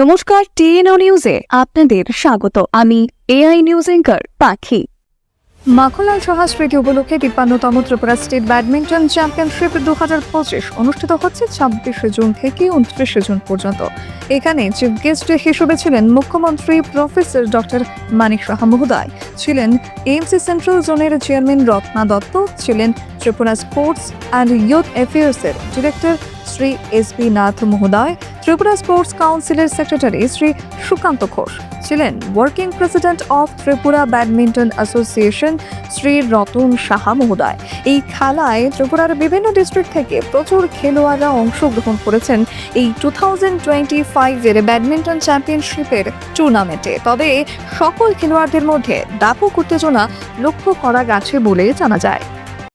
নমস্কার, টিএনও নিউজে আপনাদের স্বাগত। আমি এআই নিউজ এঙ্কার পাখি। মাখনলাল সাহা স্মৃতি উপলক্ষে তিপ্পান্নতম ত্রিপুরা স্টেট ব্যাডমিন্টন চ্যাম্পিয়নশিপ দু হাজার পঁচিশ অনুষ্ঠিত হচ্ছে ছাব্বিশে জুন থেকে উনত্রিশে জুন পর্যন্ত। এখানে চিফ গেস্ট হিসেবে ছিলেন মুখ্যমন্ত্রী প্রফেসর ডক্টর মানিক সাহা মহোদয়, ছিলেন এমসি সেন্ট্রাল জোনের চেয়ারম্যান রত্না দত্ত, ছিলেন Tripura sports and youth অ্যাফেয়ার্সের director Shri S P Nath মহোদয়, ত্রিপুরা স্পোর্টস কাউন্সিলের সেক্রেটারি শ্রী সুকান্ত ঘোষ ছিলেন working president of Tripura badminton association Shri Ratan Saha মহোদয়। এই খেলায় ত্রিপুরার বিভিন্ন ডিস্ট্রিক্ট থেকে প্রচুর খেলোয়াড়রা অংশগ্রহণ করেছেন এই টু থাউজেন্ড টোয়েন্টি ফাইভের ব্যাডমিন্টন চ্যাম্পিয়নশিপের টুর্নামেন্টে। তবে সকল খেলোয়াড়দের মধ্যে ব্যাপক উত্তেজনা লক্ষ্য করা গেছে বলে জানা যায়।